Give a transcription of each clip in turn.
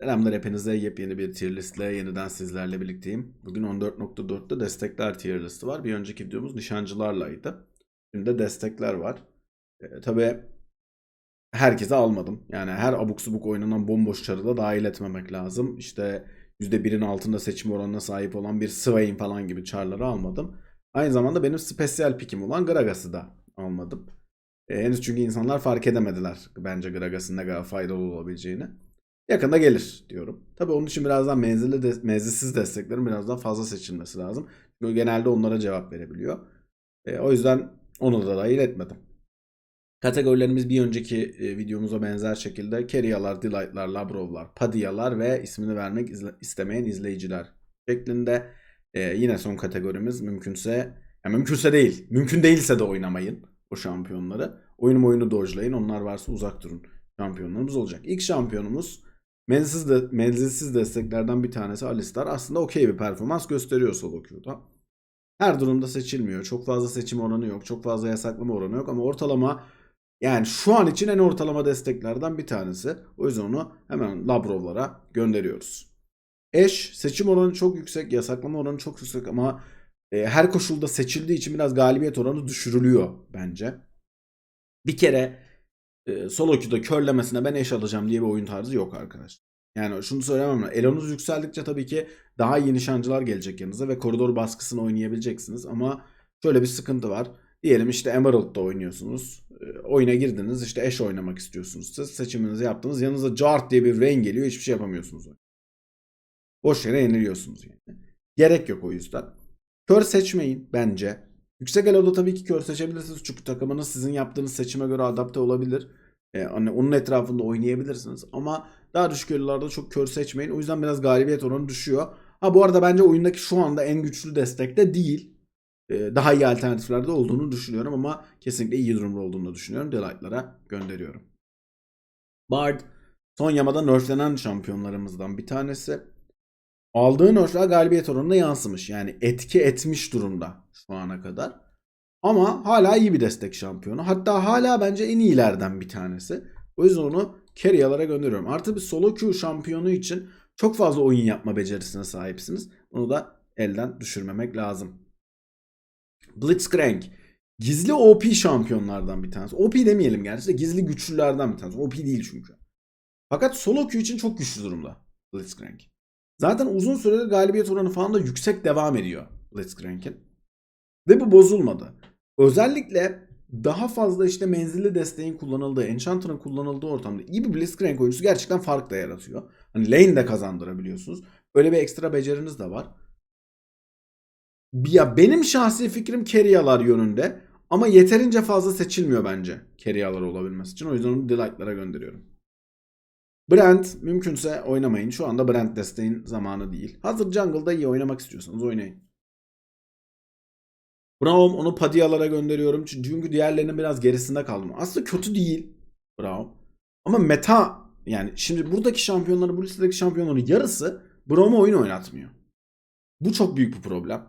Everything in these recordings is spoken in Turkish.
Selamlar hepinize yepyeni bir tier listle yeniden sizlerle birlikteyim. Bugün 14.4'te destekler tier listi var. Bir önceki videomuz nişancılarlaydı. Şimdi de destekler var. Ee, tabii herkese almadım. Yani her abuk subuk oynanan bomboş çarı da dahil etmemek lazım. İşte %1'in altında seçim oranına sahip olan bir Swain falan gibi çarları almadım. Aynı zamanda benim spesiyel pikim olan Gragas'ı da almadım. Ee, henüz çünkü insanlar fark edemediler bence Gragas'ın ne kadar faydalı olabileceğini. Yakında gelir diyorum. Tabii onun için birazdan menzilli de, menzilsiz desteklerin biraz daha fazla seçilmesi lazım. Çünkü genelde onlara cevap verebiliyor. E, o yüzden onu da dahil etmedim. Kategorilerimiz bir önceki e, videomuza benzer şekilde Keriyalar, Delight'lar, Labrov'lar, Padiyalar ve ismini vermek izle- istemeyen izleyiciler şeklinde. E, yine son kategorimiz mümkünse, ya mümkünse değil, mümkün değilse de oynamayın o şampiyonları. Oyunu oyunu dojlayın, onlar varsa uzak durun şampiyonlarımız olacak. İlk şampiyonumuz Menzilsiz, de, menzilsiz desteklerden bir tanesi Alistar. Aslında okey bir performans gösteriyor solo. Her durumda seçilmiyor. Çok fazla seçim oranı yok. Çok fazla yasaklama oranı yok. Ama ortalama yani şu an için en ortalama desteklerden bir tanesi. O yüzden onu hemen Labrov'lara gönderiyoruz. Eş seçim oranı çok yüksek. Yasaklama oranı çok yüksek ama e, her koşulda seçildiği için biraz galibiyet oranı düşürülüyor bence. Bir kere e, solo körlemesine ben eş alacağım diye bir oyun tarzı yok arkadaşlar. Yani şunu söylemem lazım. Elonuz yükseldikçe tabii ki daha iyi nişancılar gelecek yanınıza ve koridor baskısını oynayabileceksiniz. Ama şöyle bir sıkıntı var. Diyelim işte Emerald'da oynuyorsunuz. E, oyuna girdiniz işte eş oynamak istiyorsunuz. Siz seçiminizi yaptınız. Yanınıza Jart diye bir rain geliyor. Hiçbir şey yapamıyorsunuz. Boş yere yeniliyorsunuz yani. Gerek yok o yüzden. Kör seçmeyin bence. Yüksek eloda tabii ki kör seçebilirsiniz. Çünkü takımınız sizin yaptığınız seçime göre adapte olabilir. Ee, hani onun etrafında oynayabilirsiniz. Ama daha düşük elolarda çok kör seçmeyin. O yüzden biraz galibiyet oranı düşüyor. Ha bu arada bence oyundaki şu anda en güçlü destek de değil. Ee, daha iyi alternatiflerde olduğunu düşünüyorum ama kesinlikle iyi durumda olduğunu düşünüyorum. Delight'lara gönderiyorum. Bard son yamada nerflenen şampiyonlarımızdan bir tanesi. Aldığı nerfler galibiyet oranına yansımış. Yani etki etmiş durumda şu ana kadar. Ama hala iyi bir destek şampiyonu. Hatta hala bence en iyilerden bir tanesi. O yüzden onu Carry'alara gönderiyorum. Artı bir solo queue şampiyonu için çok fazla oyun yapma becerisine sahipsiniz. Bunu da elden düşürmemek lazım. Blitzcrank. Gizli OP şampiyonlardan bir tanesi. OP demeyelim gerçi de gizli güçlülerden bir tanesi. OP değil çünkü. Fakat solo queue için çok güçlü durumda Blitzcrank. Zaten uzun süredir galibiyet oranı falan da yüksek devam ediyor Blitzcrank'in. Ve bu bozulmadı. Özellikle daha fazla işte menzilli desteğin kullanıldığı, Enchanter'ın kullanıldığı ortamda iyi bir Blitzcrank oyuncusu gerçekten fark da yaratıyor. Hani lane de kazandırabiliyorsunuz. Öyle bir ekstra beceriniz de var. Ya benim şahsi fikrim Kerya'lar yönünde. Ama yeterince fazla seçilmiyor bence Kerya'lar olabilmesi için. O yüzden onu Delight'lara gönderiyorum. Brent mümkünse oynamayın. Şu anda Brent desteğin zamanı değil. Hazır jungle'da iyi oynamak istiyorsanız oynayın. Braum onu Padiyalara gönderiyorum. Çünkü diğerlerinin biraz gerisinde kaldım. Aslında kötü değil Braum. Ama meta yani şimdi buradaki şampiyonları bu listedeki şampiyonların yarısı Braum'a oyun oynatmıyor. Bu çok büyük bir problem.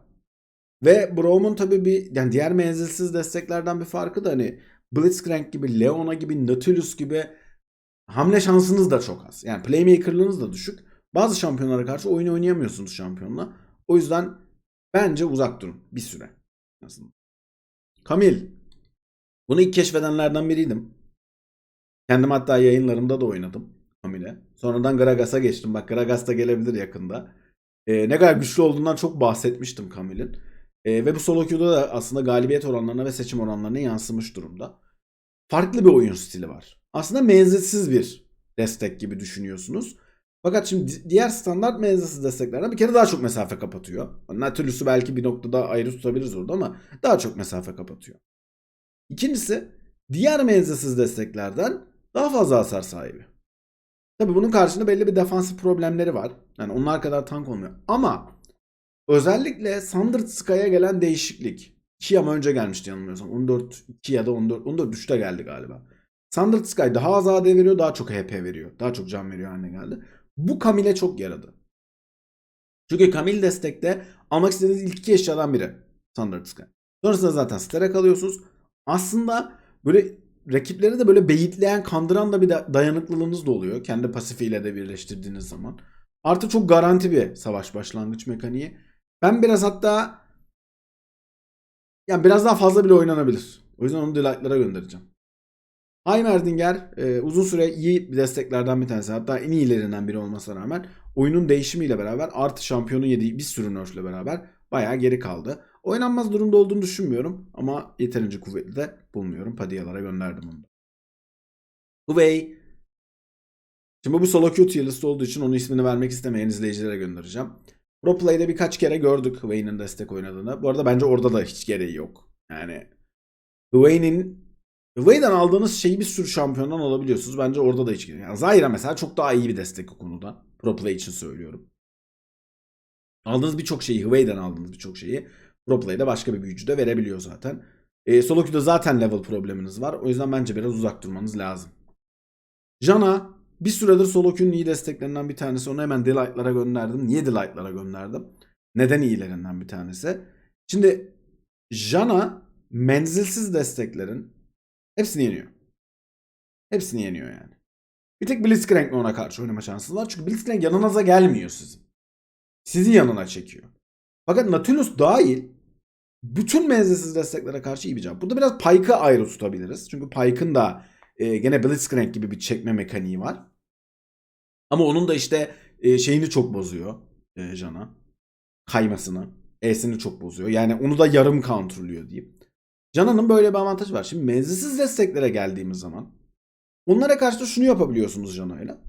Ve Braum'un tabii bir yani diğer menzilsiz desteklerden bir farkı da hani Blitzcrank gibi, Leona gibi, Nautilus gibi hamle şansınız da çok az. Yani playmaker'lığınız da düşük. Bazı şampiyonlara karşı oyun oynayamıyorsunuz şampiyonla. O yüzden bence uzak durun bir süre. Aslında. Kamil. Bunu ilk keşfedenlerden biriydim. Kendim hatta yayınlarımda da oynadım Kamil'e. Sonradan Gragas'a geçtim. Bak Gragas da gelebilir yakında. Ee, ne kadar güçlü olduğundan çok bahsetmiştim Kamil'in. Ee, ve bu solo queue'da da aslında galibiyet oranlarına ve seçim oranlarına yansımış durumda. Farklı bir oyun stili var. Aslında menzilsiz bir destek gibi düşünüyorsunuz. Fakat şimdi diğer standart menzilsiz desteklerden bir kere daha çok mesafe kapatıyor. Nautilus'u belki bir noktada ayrı tutabiliriz orada ama daha çok mesafe kapatıyor. İkincisi diğer menzilsiz desteklerden daha fazla hasar sahibi. Tabi bunun karşında belli bir defansif problemleri var. Yani onlar kadar tank olmuyor. Ama özellikle Sundered Sky'a gelen değişiklik. 2 yama önce gelmişti yanılmıyorsam. 14 2 ya da 14 14 3'te geldi galiba. Sundered Sky daha az AD veriyor, daha çok HP veriyor. Daha çok can veriyor haline geldi. Bu Camille'e çok yaradı. Çünkü Camille destekte almak istediğiniz ilk iki eşyadan biri. Sundered Sky. Sonrasında zaten Ster'e kalıyorsunuz. Aslında böyle rakipleri de böyle beyitleyen, kandıran da bir da- dayanıklılığınız da oluyor. Kendi pasifiyle de birleştirdiğiniz zaman. Artı çok garanti bir savaş başlangıç mekaniği. Ben biraz hatta yani biraz daha fazla bile oynanabilir. O yüzden onu Delight'lara göndereceğim. Heimerdinger e, uzun süre iyi desteklerden bir tanesi. Hatta en iyilerinden biri olmasına rağmen oyunun değişimiyle beraber artı şampiyonun yediği bir sürü nerf'le beraber bayağı geri kaldı. Oynanmaz durumda olduğunu düşünmüyorum ama yeterince kuvvetli de bulmuyorum. Padiyalara gönderdim onu. Huvey. Şimdi bu solo queue tier list olduğu için onun ismini vermek istemeyen izleyicilere göndereceğim. Pro Play'de birkaç kere gördük Hwayne'in destek oynadığını. Bu arada bence orada da hiç gereği yok. Yani Hwayne'in Hwayne'den aldığınız şeyi bir sürü şampiyondan alabiliyorsunuz. Bence orada da hiç gereği yok. Yani Zyra mesela çok daha iyi bir destek o konuda. Pro Play için söylüyorum. Aldığınız birçok şeyi, Hway'den aldığınız birçok şeyi Pro Play'de başka bir büyücü de verebiliyor zaten. E, solo queue'da zaten level probleminiz var. O yüzden bence biraz uzak durmanız lazım. Jana bir süredir solo queue'nun iyi desteklerinden bir tanesi. Onu hemen Delight'lara gönderdim. Niye Delight'lara gönderdim? Neden iyilerinden bir tanesi? Şimdi Jana menzilsiz desteklerin hepsini yeniyor. Hepsini yeniyor yani. Bir tek Blitzcrank'le ona karşı oynama şansınız var. Çünkü Blitzcrank yanınıza gelmiyor sizin. Sizi yanına çekiyor. Fakat Nautilus dahil bütün menzilsiz desteklere karşı iyi bir cevap. Burada biraz Pyke'ı ayrı tutabiliriz. Çünkü Pyke'ın da e, gene Blitzcrank gibi bir çekme mekaniği var. Ama onun da işte e, şeyini çok bozuyor e, Jana. Kaymasını. E'sini çok bozuyor. Yani onu da yarım kontrolüyor diyeyim. Jana'nın böyle bir avantajı var. Şimdi menzilsiz desteklere geldiğimiz zaman onlara karşı da şunu yapabiliyorsunuz Jana'yla.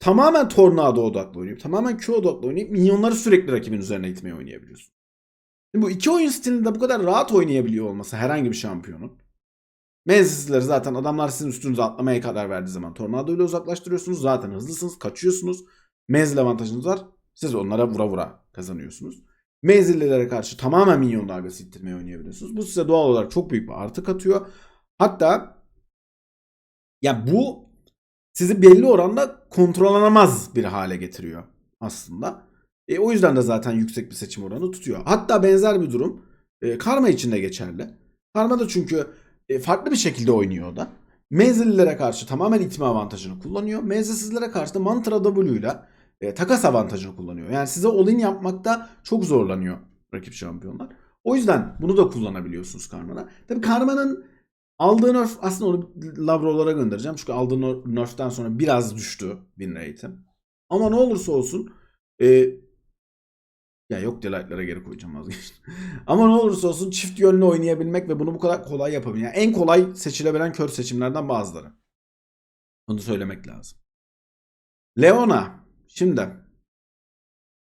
Tamamen tornado odaklı oynayıp, tamamen Q odaklı oynayıp minyonları sürekli rakibin üzerine itmeye oynayabiliyorsun. Şimdi bu iki oyun stilinde bu kadar rahat oynayabiliyor olması herhangi bir şampiyonun. Menzilsizleri zaten adamlar sizin üstünüze atlamaya karar verdiği zaman tornado ile uzaklaştırıyorsunuz. Zaten hızlısınız, kaçıyorsunuz. Menzil avantajınız var. Siz onlara vura vura kazanıyorsunuz. Menzillilere karşı tamamen minyon dalgası ittirmeye oynayabiliyorsunuz. Bu size doğal olarak çok büyük bir artı katıyor. Hatta ya bu sizi belli oranda kontrollanamaz bir hale getiriyor aslında. E, o yüzden de zaten yüksek bir seçim oranı tutuyor. Hatta benzer bir durum e, Karma için de geçerli. Karma da çünkü e, farklı bir şekilde oynuyor da. Menzillilere karşı tamamen itme avantajını kullanıyor. Menzilsizlere karşı da Mantra W ile e, takas avantajını kullanıyor. Yani size all-in yapmakta çok zorlanıyor rakip şampiyonlar. O yüzden bunu da kullanabiliyorsunuz Karma'da. Tabii Karma'nın aldığı nerf aslında onu Lavrov'lara göndereceğim. Çünkü aldığı ner- nerf'ten sonra biraz düştü win rate'i. Ama ne olursa olsun e, ya yok delight'lara geri koyacağım vazgeçtim. Ama ne olursa olsun çift yönlü oynayabilmek ve bunu bu kadar kolay yapabilmek. Yani en kolay seçilebilen kör seçimlerden bazıları. Bunu söylemek lazım. Leona. Şimdi.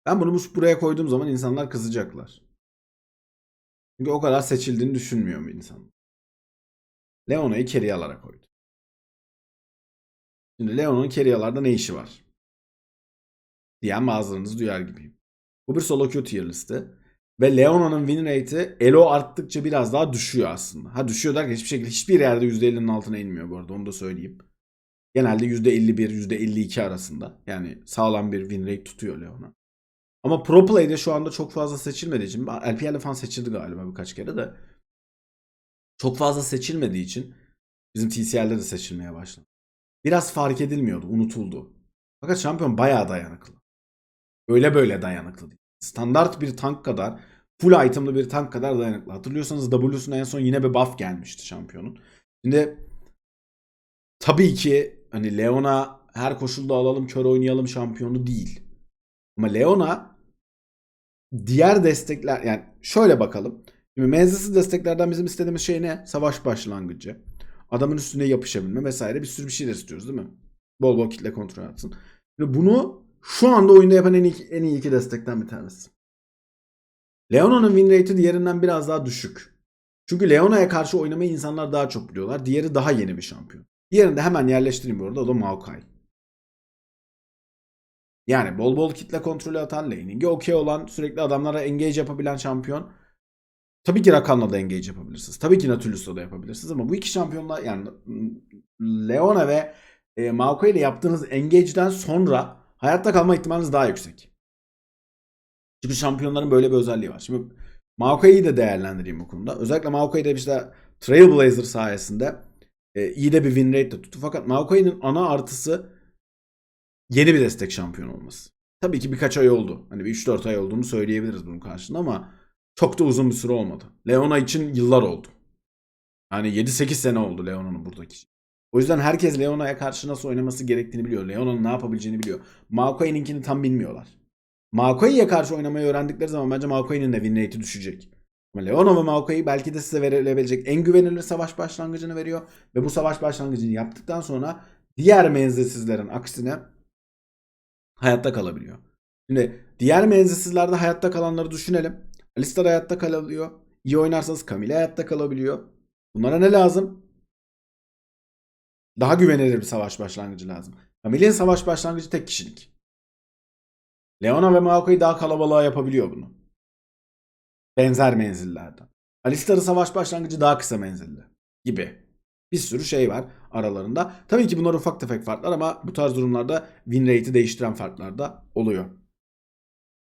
Ben bunu bu- buraya koyduğum zaman insanlar kızacaklar. Çünkü o kadar seçildiğini düşünmüyor mu insan? Leona'yı Keriyalara koydu. Şimdi Leona'nın Keriyalarda ne işi var? Diyen bazılarınız duyar gibiyim. Bu bir solo queue tier listi. Ve Leona'nın win rate'i Elo arttıkça biraz daha düşüyor aslında. Ha düşüyor derken hiçbir şekilde hiçbir yerde %50'nin altına inmiyor bu arada onu da söyleyeyim. Genelde %51, %52 arasında. Yani sağlam bir win rate tutuyor Leona. Ama Pro Play'de şu anda çok fazla seçilmediği için LPL'de falan seçildi galiba birkaç kere de. Çok fazla seçilmediği için bizim TCL'de de seçilmeye başladı. Biraz fark edilmiyordu, unutuldu. Fakat şampiyon bayağı dayanıklı. Öyle böyle dayanıklı. Standart bir tank kadar, full itemlı bir tank kadar dayanıklı. Hatırlıyorsanız W'suna en son yine bir buff gelmişti şampiyonun. Şimdi tabii ki hani Leona her koşulda alalım kör oynayalım şampiyonu değil. Ama Leona diğer destekler yani şöyle bakalım. Şimdi menzilsiz desteklerden bizim istediğimiz şey ne? Savaş başlangıcı. Adamın üstüne yapışabilme vesaire bir sürü bir şeyler istiyoruz değil mi? Bol bol kitle kontrol atsın. Şimdi bunu şu anda oyunda yapan en iyi, en iyi iki destekten bir tanesi. Leona'nın win rate'i diğerinden biraz daha düşük. Çünkü Leona'ya karşı oynamayı insanlar daha çok biliyorlar. Diğeri daha yeni bir şampiyon. Diğerini de hemen yerleştireyim bu arada. O da Maokai. Yani bol bol kitle kontrolü atan, laning'i okey olan, sürekli adamlara engage yapabilen şampiyon. Tabii ki Rakan'la da engage yapabilirsiniz. Tabii ki Nautilus'la da yapabilirsiniz ama bu iki şampiyonla yani Leona ve e, Maokai ile yaptığınız engage'den sonra hayatta kalma ihtimaliniz daha yüksek. Çünkü şampiyonların böyle bir özelliği var. Şimdi Maokai'yi de değerlendireyim bu konuda. Özellikle Maokai'de işte Trailblazer sayesinde E, iyi de bir win rate de tuttu. Fakat Maokai'nin ana artısı yeni bir destek şampiyon olması. Tabii ki birkaç ay oldu. Hani bir 3-4 ay olduğunu söyleyebiliriz bunun karşılığında ama çok da uzun bir süre olmadı. Leona için yıllar oldu. Hani 7-8 sene oldu Leona'nın buradaki. O yüzden herkes Leona'ya karşı nasıl oynaması gerektiğini biliyor. Leona'nın ne yapabileceğini biliyor. Maokai'ninkini tam bilmiyorlar. Maokai'ye karşı oynamayı öğrendikleri zaman bence Maokai'nin de win rate'i düşecek. Ve Maokai belki de size verilebilecek en güvenilir savaş başlangıcını veriyor. Ve bu savaş başlangıcını yaptıktan sonra diğer menzilsizlerin aksine hayatta kalabiliyor. Şimdi diğer menzilsizlerde hayatta kalanları düşünelim. Alistar hayatta kalabiliyor. İyi oynarsanız Camille hayatta kalabiliyor. Bunlara ne lazım? Daha güvenilir bir savaş başlangıcı lazım. Camille'in savaş başlangıcı tek kişilik. Leona ve Maokai daha kalabalığa yapabiliyor bunu. Benzer menzillerden. Alistar'ın savaş başlangıcı daha kısa menzilli gibi. Bir sürü şey var aralarında. Tabii ki bunlar ufak tefek farklar ama bu tarz durumlarda win rate'i değiştiren farklar da oluyor.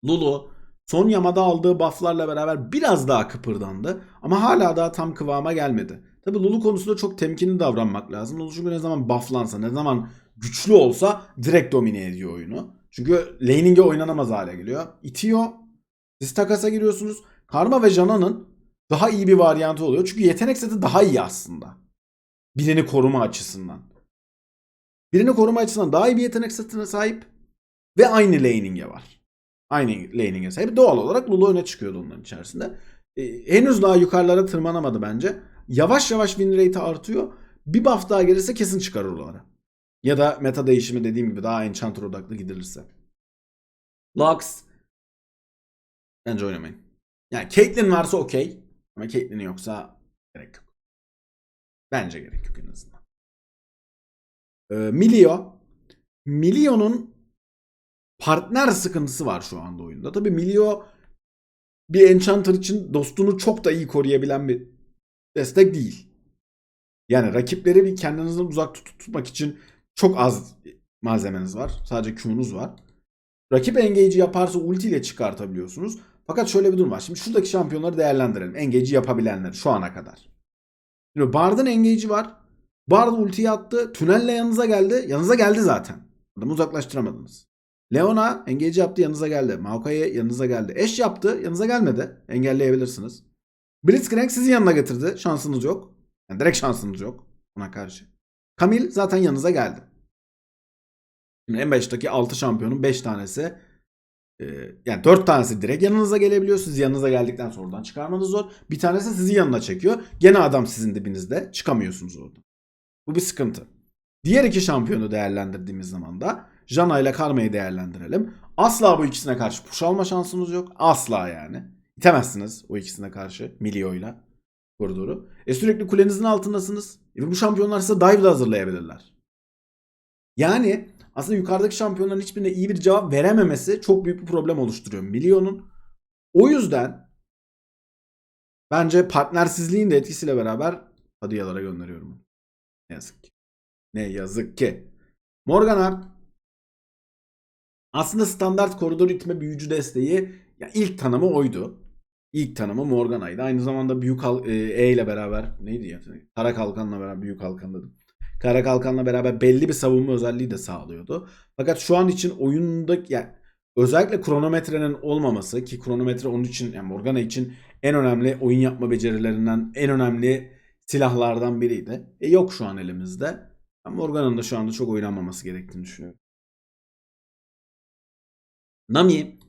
Lulu son yamada aldığı bufflarla beraber biraz daha kıpırdandı ama hala daha tam kıvama gelmedi. Tabii Lulu konusunda çok temkinli davranmak lazım. Lulu çünkü ne zaman bufflansa, ne zaman güçlü olsa direkt domine ediyor oyunu. Çünkü laning'e oynanamaz hale geliyor. İtiyor. Siz takasa giriyorsunuz. Karma ve Jana'nın daha iyi bir varyantı oluyor. Çünkü yetenek seti daha iyi aslında. Birini koruma açısından. Birini koruma açısından daha iyi bir yetenek setine sahip. Ve aynı laning'e var. Aynı laning'e sahip. Doğal olarak Lulu öne çıkıyordu onların içerisinde. Ee, henüz daha yukarılara tırmanamadı bence. Yavaş yavaş win rate'i artıyor. Bir buff daha gelirse kesin çıkar oralara. Ya da meta değişimi dediğim gibi daha enchanter odaklı gidilirse. Lux. Bence oynamayın. Yani Caitlyn varsa okey. Ama Caitlyn yoksa gerek yok. Bence gerek yok en azından. Ee, Milio. Milio'nun partner sıkıntısı var şu anda oyunda. Tabii Milio bir Enchanter için dostunu çok da iyi koruyabilen bir destek değil. Yani rakipleri bir kendinizden uzak tut- tutmak için çok az malzemeniz var. Sadece Q'nuz var. Rakip engage'i yaparsa ulti ile çıkartabiliyorsunuz. Fakat şöyle bir durum var. Şimdi şuradaki şampiyonları değerlendirelim. Engage'i yapabilenler şu ana kadar. Şimdi Bard'ın engage'i var. Bard ultiyi attı. Tünelle yanınıza geldi. Yanınıza geldi zaten. Adamı uzaklaştıramadınız. Leona engage yaptı yanınıza geldi. Maokai yanınıza geldi. Eş yaptı yanınıza gelmedi. Engelleyebilirsiniz. Blitzcrank sizi yanına getirdi. Şansınız yok. Yani direkt şansınız yok ona karşı. Camille zaten yanınıza geldi. Şimdi en baştaki 6 şampiyonun 5 tanesi yani 4 tanesi direkt yanınıza gelebiliyor. Siz yanınıza geldikten sonra oradan çıkarmanız zor. Bir tanesi sizi yanına çekiyor. Gene adam sizin dibinizde. Çıkamıyorsunuz orada. Bu bir sıkıntı. Diğer iki şampiyonu değerlendirdiğimiz zaman da Jana ile Karma'yı değerlendirelim. Asla bu ikisine karşı push alma şansınız yok. Asla yani. İtemezsiniz o ikisine karşı Milio'yla koridoru. E sürekli kulenizin altındasınız. E bu şampiyonlar size dive de hazırlayabilirler. Yani aslında yukarıdaki şampiyonların hiçbirine iyi bir cevap verememesi çok büyük bir problem oluşturuyor Milio'nun. O yüzden bence partnersizliğin de etkisiyle beraber Hadiyalara gönderiyorum. Ne yazık ki. Ne yazık ki. Morgana aslında standart koridor itme büyücü desteği ya ilk tanımı oydu. İlk tanımı Morgana'ydı. Aynı zamanda büyük Hal- e, E ile beraber neydi ya? Kara kalkanla beraber büyük kalkan dedim. Kara kalkanla beraber belli bir savunma özelliği de sağlıyordu. Fakat şu an için oyunda yani özellikle kronometrenin olmaması ki kronometre onun için yani Morgana için en önemli oyun yapma becerilerinden en önemli silahlardan biriydi. E yok şu an elimizde. Ben Morgana'nın da şu anda çok oynanmaması gerektiğini düşünüyorum. Nami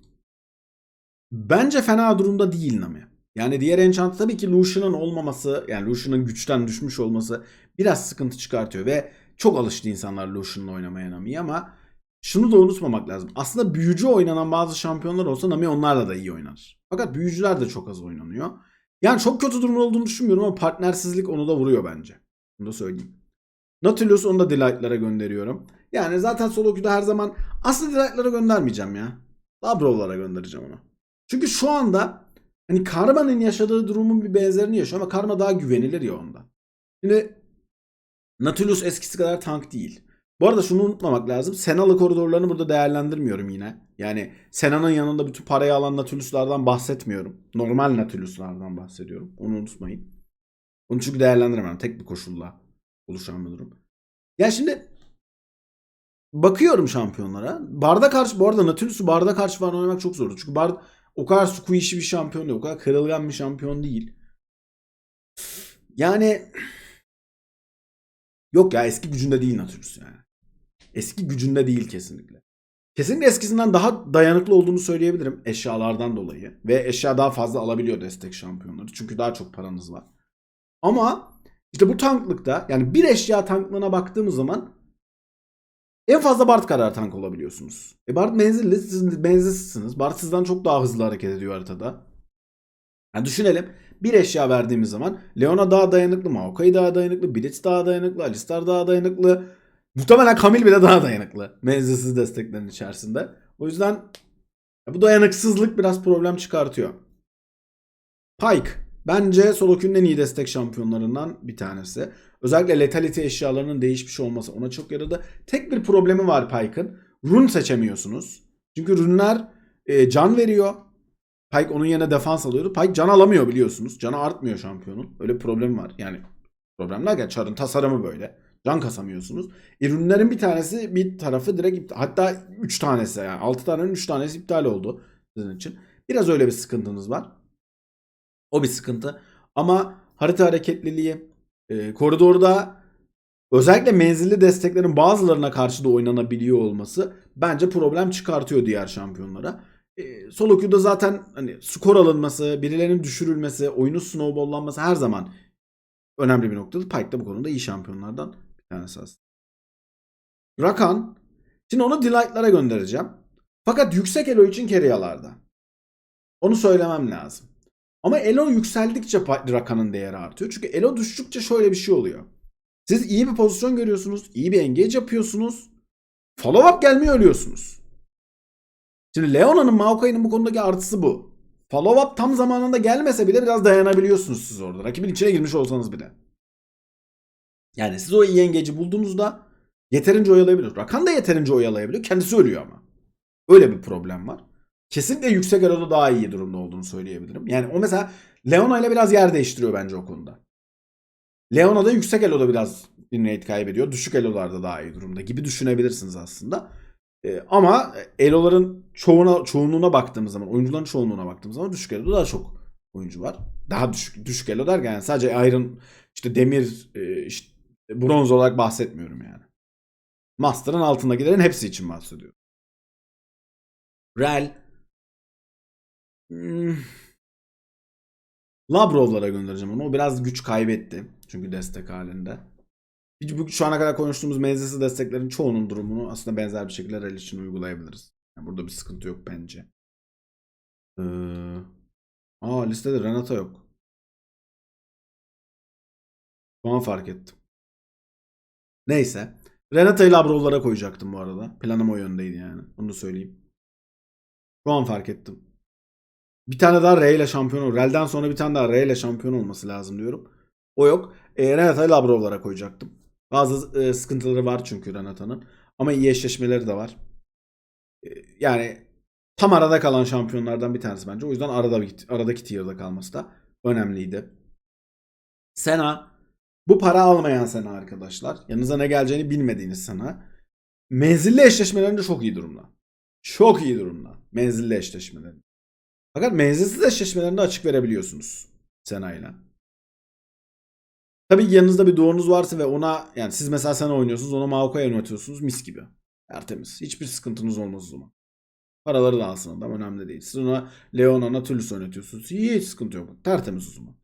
bence fena durumda değil Nami. Yani diğer enchant tabii ki Lucian'ın olmaması yani Lucian'ın güçten düşmüş olması biraz sıkıntı çıkartıyor ve çok alıştı insanlar Lucian'la oynamaya Nami'yi ama şunu da unutmamak lazım. Aslında büyücü oynanan bazı şampiyonlar olsa Nami onlarla da iyi oynar. Fakat büyücüler de çok az oynanıyor. Yani çok kötü durum olduğunu düşünmüyorum ama partnersizlik onu da vuruyor bence. Bunu da söyleyeyim. Nautilus onu da Delight'lara gönderiyorum. Yani zaten solo queue'da her zaman aslında Delight'lara göndermeyeceğim ya. Labrov'lara göndereceğim onu. Çünkü şu anda hani Karma'nın yaşadığı durumun bir benzerini yaşıyor ama Karma daha güvenilir ya onda. Şimdi Nautilus eskisi kadar tank değil. Bu arada şunu unutmamak lazım. Sena'lı koridorlarını burada değerlendirmiyorum yine. Yani Sena'nın yanında bütün parayı alan Nautilus'lardan bahsetmiyorum. Normal Nautilus'lardan bahsediyorum. Onu unutmayın. Onu çünkü değerlendiremem tek bir koşulla. oluşan bir durum. Ya şimdi bakıyorum şampiyonlara. Barda karşı bu arada Nautilus'u Barda karşı falan oynamak çok zordu. Çünkü Bard o kadar squishy bir şampiyon değil. O kadar kırılgan bir şampiyon değil. Yani yok ya eski gücünde değil Nautilus yani. Eski gücünde değil kesinlikle. Kesinlikle eskisinden daha dayanıklı olduğunu söyleyebilirim eşyalardan dolayı. Ve eşya daha fazla alabiliyor destek şampiyonları. Çünkü daha çok paranız var. Ama işte bu tanklıkta yani bir eşya tanklığına baktığımız zaman en fazla Bard kadar tank olabiliyorsunuz. E Bard menzilli, siz menzilsizsiniz. Bard sizden çok daha hızlı hareket ediyor haritada. Yani düşünelim. Bir eşya verdiğimiz zaman Leona daha dayanıklı, Maokai daha dayanıklı, Blitz daha dayanıklı, Alistar daha dayanıklı. Muhtemelen Kamil bile daha dayanıklı. Menzilsiz desteklerin içerisinde. O yüzden bu dayanıksızlık biraz problem çıkartıyor. Pike. Bence Solokün'ün en iyi destek şampiyonlarından bir tanesi. Özellikle letality eşyalarının değişmiş olması ona çok yaradı. Tek bir problemi var Pike'ın. Rune seçemiyorsunuz. Çünkü runler e, can veriyor. Pike onun yerine defans alıyordu. Pike can alamıyor biliyorsunuz. Canı artmıyor şampiyonun. Öyle bir problemi var. Yani problem derken çarın tasarımı böyle. Can kasamıyorsunuz. E, ürünlerin bir tanesi bir tarafı direkt iptal. Hatta 3 tanesi yani 6 tanenin 3 tanesi iptal oldu sizin için. Biraz öyle bir sıkıntınız var. O bir sıkıntı. Ama harita hareketliliği, e, koridorda özellikle menzilli desteklerin bazılarına karşı da oynanabiliyor olması bence problem çıkartıyor diğer şampiyonlara. E, solo zaten hani skor alınması, birilerinin düşürülmesi, oyunun snowballlanması her zaman önemli bir noktadır. Pike de bu konuda iyi şampiyonlardan bir tanesi aslında. Rakan. Şimdi onu Delight'lara göndereceğim. Fakat yüksek elo için Keriyalarda. Onu söylemem lazım. Ama elo yükseldikçe Rakan'ın değeri artıyor. Çünkü elo düştükçe şöyle bir şey oluyor. Siz iyi bir pozisyon görüyorsunuz. iyi bir engage yapıyorsunuz. Follow up gelmiyor ölüyorsunuz. Şimdi Leona'nın Maokai'nin bu konudaki artısı bu. Follow up tam zamanında gelmese bile biraz dayanabiliyorsunuz siz orada. Rakibin içine girmiş olsanız bile. Yani siz o iyi engage'i bulduğunuzda yeterince oyalayabiliyor. Rakan da yeterince oyalayabiliyor. Kendisi ölüyor ama. Öyle bir problem var. Kesinlikle yüksek eloda daha iyi durumda olduğunu söyleyebilirim. Yani o mesela Leona ile biraz yer değiştiriyor bence o konuda. Leona da yüksek eloda biraz win kaybediyor. Düşük elolarda daha iyi durumda gibi düşünebilirsiniz aslında. Ee, ama eloların çoğuna, çoğunluğuna baktığımız zaman, oyuncuların çoğunluğuna baktığımız zaman düşük eloda daha çok oyuncu var. Daha düşük, düşük elo derken yani sadece iron, işte demir, e, işte bronz olarak bahsetmiyorum yani. Master'ın altındakilerin hepsi için bahsediyorum. Rel Hmm. Labrov'lara göndereceğim onu. O biraz güç kaybetti. Çünkü destek halinde. Şu ana kadar konuştuğumuz menzilsiz desteklerin çoğunun durumunu aslında benzer bir şekilde Rel için uygulayabiliriz. Yani burada bir sıkıntı yok bence. Ee, aa listede Renata yok. Şu an fark ettim. Neyse. Renata'yı Labrov'lara koyacaktım bu arada. Planım o yöndeydi yani. Onu söyleyeyim. Şu an fark ettim. Bir tane daha R ile şampiyon olur. Rel'den sonra bir tane daha R ile şampiyon olması lazım diyorum. O yok. E, Renata'yı Labrov'lara koyacaktım. Bazı e, sıkıntıları var çünkü Renata'nın. Ama iyi eşleşmeleri de var. E, yani tam arada kalan şampiyonlardan bir tanesi bence. O yüzden arada aradaki tier'da kalması da önemliydi. Sena. Bu para almayan Sena arkadaşlar. Yanınıza ne geleceğini bilmediğiniz Sena. Menzilli eşleşmelerinde çok iyi durumda. Çok iyi durumda. Menzilli eşleşmelerinde. Fakat menzilsiz eşleşmelerinde açık verebiliyorsunuz Sena'yla. Tabii yanınızda bir doğunuz varsa ve ona yani siz mesela Sena oynuyorsunuz ona Maokai yönetiyorsunuz mis gibi. Tertemiz. Hiçbir sıkıntınız olmaz o zaman. Paraları da alsın adam önemli değil. Siz ona Leona Nautilus oynatıyorsunuz. Hiç sıkıntı yok. Tertemiz o zaman.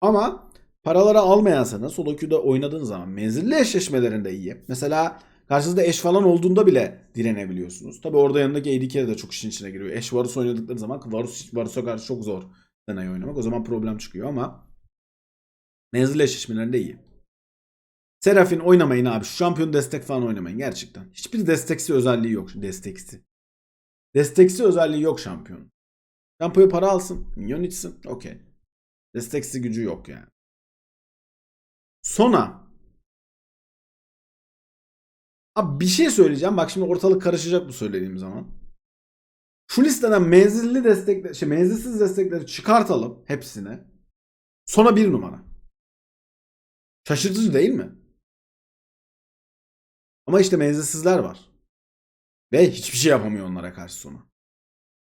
Ama paraları almayan Sena solo queue'da oynadığın zaman menzilli eşleşmelerinde iyi. Mesela Karşınızda eş falan olduğunda bile direnebiliyorsunuz. Tabi orada yanındaki AD carry de çok işin içine giriyor. Eş Varus oynadıkları zaman Varus, Varus'a karşı çok zor Sena'yı oynamak. O zaman problem çıkıyor ama menzilli eşleşmelerinde iyi. Serafin oynamayın abi. Şu şampiyon destek falan oynamayın gerçekten. Hiçbir desteksi özelliği yok. Desteksi. Desteksi özelliği yok şampiyon. Şampiyon para alsın. Minyon içsin. Okey. Desteksi gücü yok yani. Sona Abi bir şey söyleyeceğim. Bak şimdi ortalık karışacak bu söylediğim zaman. Şu listeden menzilli destekler, şey menzilsiz destekleri çıkartalım hepsine. Sonra bir numara. Şaşırtıcı değil mi? Ama işte menzilsizler var. Ve hiçbir şey yapamıyor onlara karşı sona.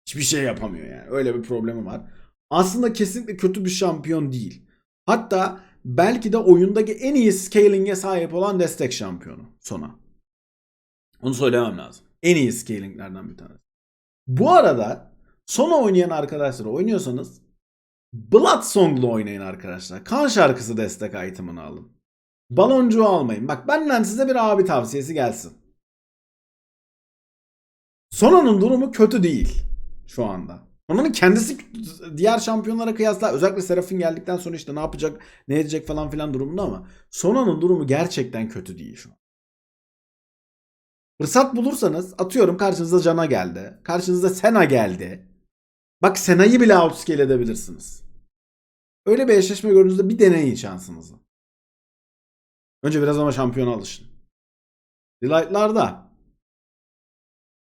Hiçbir şey yapamıyor yani. Öyle bir problemi var. Aslında kesinlikle kötü bir şampiyon değil. Hatta belki de oyundaki en iyi scaling'e sahip olan destek şampiyonu sona. Onu söylemem lazım. En iyi scaling'lerden bir tanesi. Bu arada sona oynayan arkadaşlar oynuyorsanız Blood Song'la oynayın arkadaşlar. Kan şarkısı destek item'ını alın. Baloncuğu almayın. Bak benden size bir abi tavsiyesi gelsin. Sona'nın durumu kötü değil şu anda. Sona'nın kendisi diğer şampiyonlara kıyasla özellikle Serafin geldikten sonra işte ne yapacak, ne edecek falan filan durumunda ama Sona'nın durumu gerçekten kötü değil şu an. Fırsat bulursanız atıyorum karşınıza Cana geldi. Karşınıza Sena geldi. Bak Sena'yı bile outscale edebilirsiniz. Öyle bir eşleşme gördüğünüzde bir deneyin şansınızı. Önce biraz ama şampiyona alışın. Delight'larda.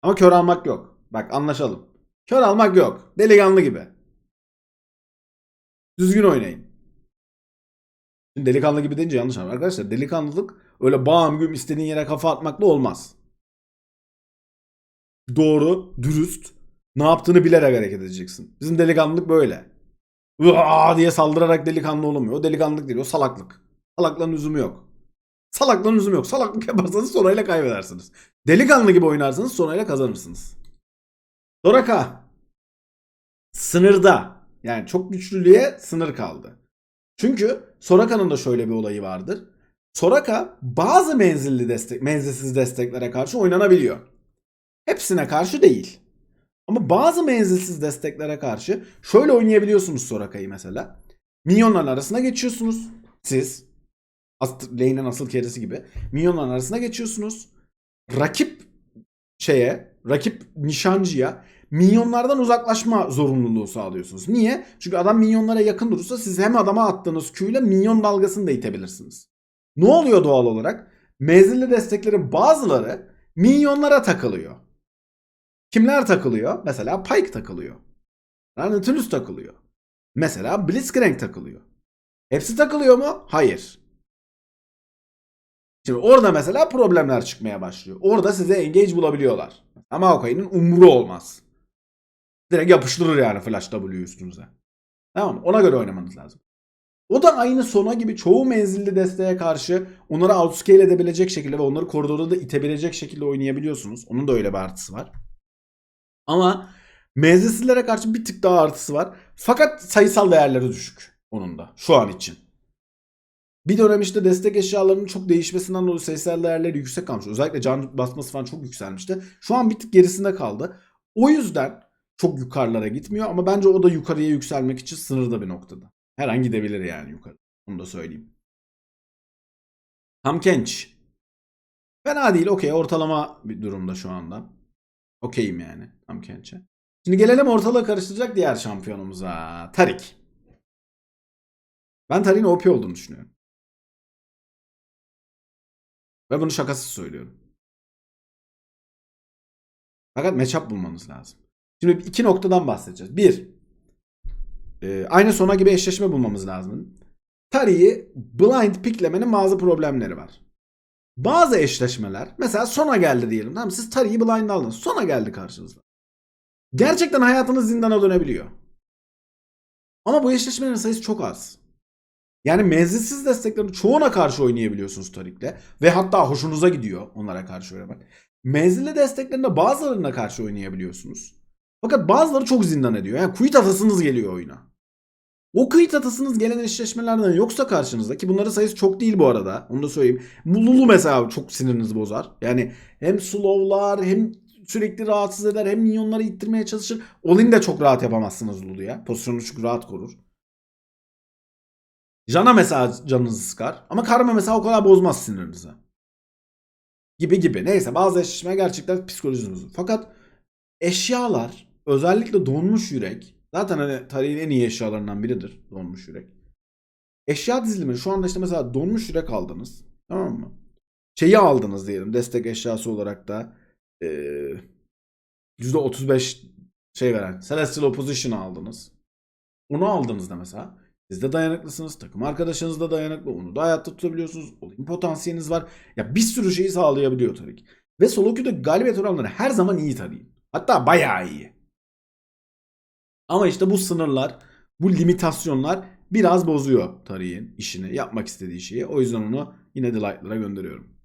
Ama kör almak yok. Bak anlaşalım. Kör almak yok. Delikanlı gibi. Düzgün oynayın. Şimdi delikanlı gibi deyince yanlış anlar. Arkadaşlar delikanlılık öyle bağım güm istediğin yere kafa atmakla olmaz. Doğru, dürüst, ne yaptığını bilerek hareket edeceksin. Bizim delikanlılık böyle. Vaa diye saldırarak delikanlı olmuyor. O delikanlılık değil, o salaklık. Salaklığın lüzumu yok. Salaklığın lüzumu yok. Salaklık yaparsanız sonrayla kaybedersiniz. Delikanlı gibi oynarsanız sonrayla kazanırsınız. Soraka. Sınırda. Yani çok güçlülüğe sınır kaldı. Çünkü Soraka'nın da şöyle bir olayı vardır. Soraka bazı menzilli destek, menzilsiz desteklere karşı oynanabiliyor. Hepsine karşı değil. Ama bazı menzilsiz desteklere karşı şöyle oynayabiliyorsunuz Soraka'yı mesela. Minyonların arasına geçiyorsunuz. Siz. Lane'in asıl keresi gibi. Minyonların arasına geçiyorsunuz. Rakip şeye, rakip nişancıya minyonlardan uzaklaşma zorunluluğu sağlıyorsunuz. Niye? Çünkü adam minyonlara yakın durursa siz hem adama attığınız Q'yla minyon dalgasını da itebilirsiniz. Ne oluyor doğal olarak? Menzilli desteklerin bazıları minyonlara takılıyor. Kimler takılıyor? Mesela Pyke takılıyor. Nautilus takılıyor. Mesela Blitzcrank takılıyor. Hepsi takılıyor mu? Hayır. Şimdi orada mesela problemler çıkmaya başlıyor. Orada size engage bulabiliyorlar. Ama Maokai'nin umru olmaz. Direkt yapıştırır yani Flash W üstünüze. Tamam? Ona göre oynamanız lazım. O da aynı sona gibi çoğu menzilli desteğe karşı onları outscale edebilecek şekilde ve onları koridorda da itebilecek şekilde oynayabiliyorsunuz. Onun da öyle bir artısı var. Ama menzilsizlere karşı bir tık daha artısı var. Fakat sayısal değerleri düşük onun da şu an için. Bir dönem işte destek eşyalarının çok değişmesinden dolayı sayısal değerleri yüksek kalmış. Özellikle can basması falan çok yükselmişti. Şu an bir tık gerisinde kaldı. O yüzden çok yukarılara gitmiyor ama bence o da yukarıya yükselmek için sınırda bir noktada. Her an gidebilir yani yukarı. Onu da söyleyeyim. Tam Kenç. Fena değil okey ortalama bir durumda şu anda. Okeyim yani Tam Kenç'e. Şimdi gelelim ortalığı karıştıracak diğer şampiyonumuza. Tarik. Ben Tarik'in OP olduğunu düşünüyorum. Ve bunu şakasız söylüyorum. Fakat matchup bulmanız lazım. Şimdi iki noktadan bahsedeceğiz. Bir, e, aynı sona gibi eşleşme bulmamız lazım. Tarihi blind picklemenin bazı problemleri var. Bazı eşleşmeler mesela sona geldi diyelim. Tamam? Siz Tarihi blind aldınız. Sona geldi karşınızda. Gerçekten hayatınız zindana dönebiliyor. Ama bu eşleşmelerin sayısı çok az. Yani menzilsiz desteklerin çoğuna karşı oynayabiliyorsunuz Tarik'le. Ve hatta hoşunuza gidiyor onlara karşı oynamak. Menzilli desteklerinde bazılarına karşı oynayabiliyorsunuz. Fakat bazıları çok zindan ediyor. Yani quit atasınız geliyor oyuna. O quit atasınız gelen eşleşmelerden yoksa karşınızda ki bunların sayısı çok değil bu arada. Onu da söyleyeyim. Lulu mesela çok sinirinizi bozar. Yani hem slowlar hem sürekli rahatsız eder hem minyonları ittirmeye çalışır. Olin de çok rahat yapamazsınız Lulu'ya. Pozisyonu çünkü rahat korur. Jana mesela canınızı sıkar. Ama Karma mesela o kadar bozmaz sinirinizi. Gibi gibi. Neyse bazı eşleşme gerçekten psikolojinizi Fakat eşyalar özellikle donmuş yürek zaten hani tarihin en iyi eşyalarından biridir donmuş yürek. Eşya dizilimi şu anda işte mesela donmuş yürek aldınız. Tamam mı? Şeyi aldınız diyelim destek eşyası olarak da ee, %35 şey veren Celestial Opposition aldınız. Onu aldığınızda mesela Siz de dayanıklısınız. Takım arkadaşınız da dayanıklı. Onu da hayatta tutabiliyorsunuz. Olayım potansiyeliniz var. Ya bir sürü şeyi sağlayabiliyor Tarik. Ve solo queue'da galibiyet oranları her zaman iyi Tarik'in. Hatta bayağı iyi. Ama işte bu sınırlar, bu limitasyonlar biraz bozuyor Tarik'in işini, yapmak istediği şeyi. O yüzden onu yine Delight'lara gönderiyorum.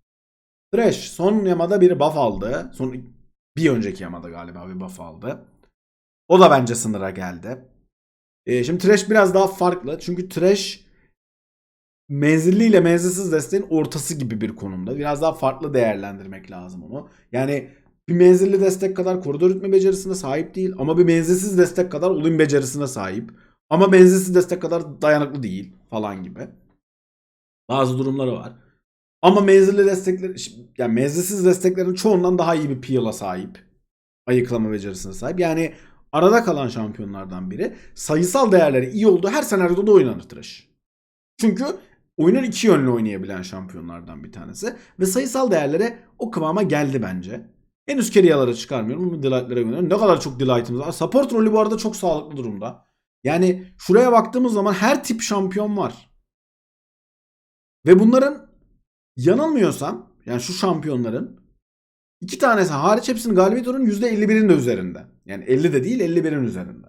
Thresh son yamada bir buff aldı. Son bir önceki yamada galiba bir buff aldı. O da bence sınıra geldi. Ee, şimdi Thresh biraz daha farklı. Çünkü Thresh menzilli ile menzilsiz desteğin ortası gibi bir konumda. Biraz daha farklı değerlendirmek lazım onu. Yani bir menzilli destek kadar koridor ritmi becerisine sahip değil ama bir menzilsiz destek kadar oyun becerisine sahip. Ama menzilsiz destek kadar dayanıklı değil falan gibi. Bazı durumları var. Ama menzilli destekler yani menzilsiz desteklerin çoğundan daha iyi bir peel'a sahip. Ayıklama becerisine sahip. Yani arada kalan şampiyonlardan biri. Sayısal değerleri iyi olduğu her senaryoda da oynanır Thresh. Çünkü oyunun iki yönlü oynayabilen şampiyonlardan bir tanesi. Ve sayısal değerlere o kıvama geldi bence. Henüz Keriyalara çıkarmıyorum ama Delight'lara gönderiyorum. Ne kadar çok Delight'ımız var. Support rolü bu arada çok sağlıklı durumda. Yani şuraya baktığımız zaman her tip şampiyon var. Ve bunların yanılmıyorsam yani şu şampiyonların iki tanesi hariç hepsinin galibiyet oranı %51'in de üzerinde. Yani 50 de değil 51'in üzerinde.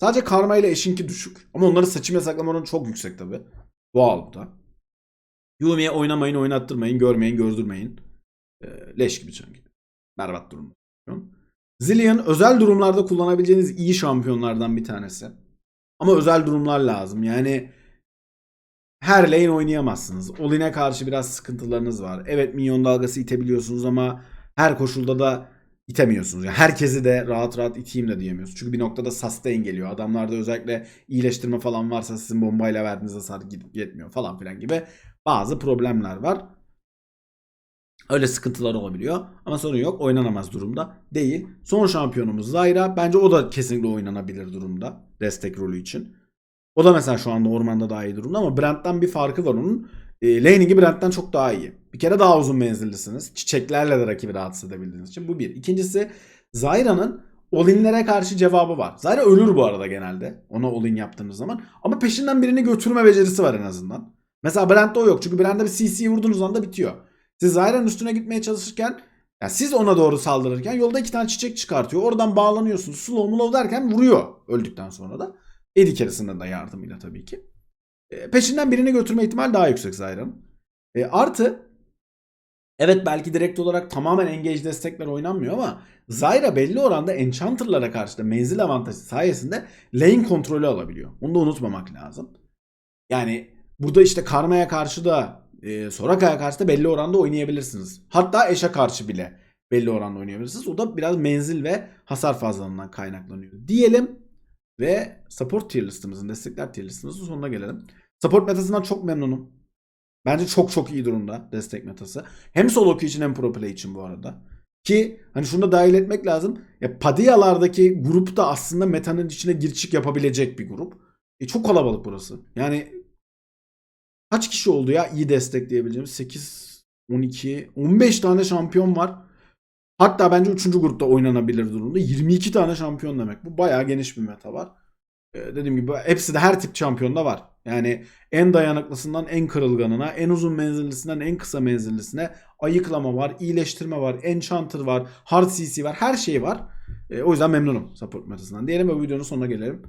Sadece Karma ile Eşinki düşük. Ama onların seçim yasaklama oranı çok yüksek tabi. Doğal bu da. Yumi'ye oynamayın, oynattırmayın, görmeyin, gördürmeyin. Leş gibi çünkü. Berbat durumda. Zillion özel durumlarda kullanabileceğiniz iyi şampiyonlardan bir tanesi. Ama özel durumlar lazım. Yani her lane oynayamazsınız. Olin'e karşı biraz sıkıntılarınız var. Evet minyon dalgası itebiliyorsunuz ama her koşulda da itemiyorsunuz. Yani herkesi de rahat rahat iteyim de diyemiyorsunuz. Çünkü bir noktada sustain geliyor. Adamlarda özellikle iyileştirme falan varsa sizin bombayla verdiğiniz hasar gidip yetmiyor falan filan gibi bazı problemler var. Öyle sıkıntılar olabiliyor. Ama sorun yok. Oynanamaz durumda değil. Son şampiyonumuz Zyra. Bence o da kesinlikle oynanabilir durumda. Destek rolü için. O da mesela şu anda ormanda daha iyi durumda ama Brent'ten bir farkı var onun. E, laning'i Brent'ten çok daha iyi. Bir kere daha uzun menzillisiniz. Çiçeklerle de rakibi rahatsız edebildiğiniz için. Bu bir. İkincisi Zyra'nın Olin'lere karşı cevabı var. Zyra ölür bu arada genelde. Ona Olin yaptığınız zaman. Ama peşinden birini götürme becerisi var en azından. Mesela Brent'te o yok. Çünkü Brent'te bir CC'yi vurduğunuz anda bitiyor. Siz Zyra'nın üstüne gitmeye çalışırken yani siz ona doğru saldırırken yolda iki tane çiçek çıkartıyor. Oradan bağlanıyorsunuz. Slow slow derken vuruyor öldükten sonra da. Eddie Carris'in de yardımıyla tabii ki. E, peşinden birini götürme ihtimal daha yüksek Zyra'nın. E, artı evet belki direkt olarak tamamen engage destekler oynanmıyor ama Zyra belli oranda Enchanter'lara karşı da menzil avantajı sayesinde lane kontrolü alabiliyor. Onu da unutmamak lazım. Yani burada işte Karma'ya karşı da e, Soraka'ya karşı da belli oranda oynayabilirsiniz. Hatta Eş'e karşı bile belli oranda oynayabilirsiniz. O da biraz menzil ve hasar fazlalığından kaynaklanıyor. Diyelim ve support tier listemizin, destekler tier listemizin sonuna gelelim. Support metasından çok memnunum. Bence çok çok iyi durumda destek metası. Hem solo queue için hem pro play için bu arada. Ki hani şunu da dahil etmek lazım. Ya Padia'lardaki grup da aslında metanın içine gir çık yapabilecek bir grup. E çok kalabalık burası. Yani kaç kişi oldu ya iyi destekleyebileceğimiz? 8, 12, 15 tane şampiyon var. Hatta bence 3. grupta oynanabilir durumda. 22 tane şampiyon demek. Bu bayağı geniş bir meta var. Ee, dediğim gibi hepsi de her tip şampiyonda var. Yani en dayanıklısından en kırılganına, en uzun menzillisinden en kısa menzillisine ayıklama var, iyileştirme var, enchanter var, hard CC var, her şey var. Ee, o yüzden memnunum support metasından. Diyelim ve videonun sonuna gelelim.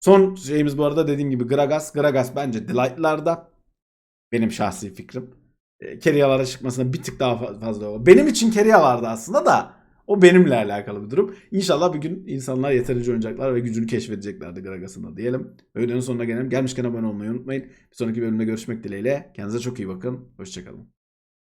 Son şeyimiz bu arada dediğim gibi Gragas. Gragas bence Delight'larda. Benim şahsi fikrim. E, Keriyalara çıkmasına bir tık daha fazla olur. Benim için Keriya vardı aslında da o benimle alakalı bir durum. İnşallah bir gün insanlar yeterince oynayacaklar ve gücünü keşfedeceklerdi Gragas'ın diyelim. Videonun sonuna gelelim. Gelmişken abone olmayı unutmayın. Bir sonraki bölümde görüşmek dileğiyle. Kendinize çok iyi bakın. Hoşçakalın.